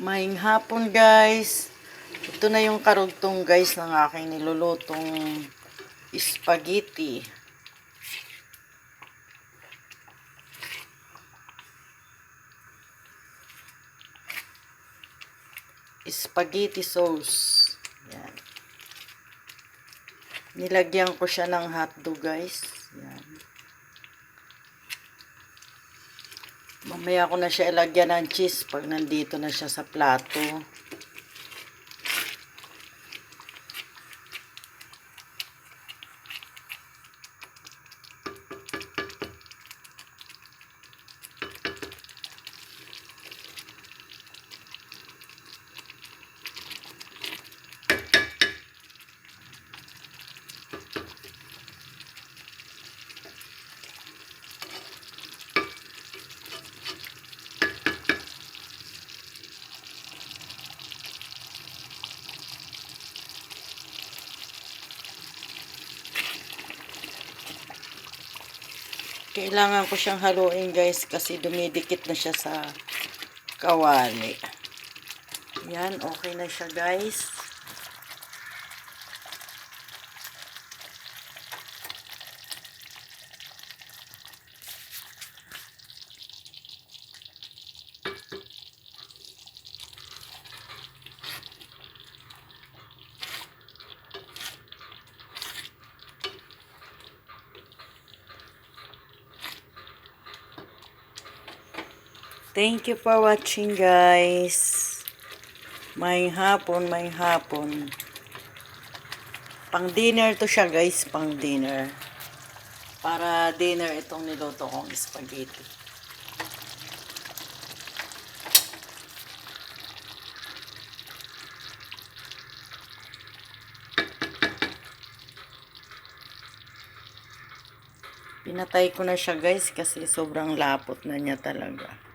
Maing hapon guys. Ito na yung karugtong guys ng aking nilulutong spaghetti. Spaghetti sauce. Yan. Nilagyan ko siya ng hotdog guys. Yan. Mamaya ko na siya ilagyan ng cheese pag nandito na siya sa plato. Kailangan ko siyang haluin guys kasi dumidikit na siya sa kawali. Yan, okay na siya guys. Thank you for watching guys. May hapon, may hapon. Pang dinner to siya guys, pang dinner. Para dinner itong niluto kong spaghetti. Pinatay ko na siya guys kasi sobrang lapot na niya talaga.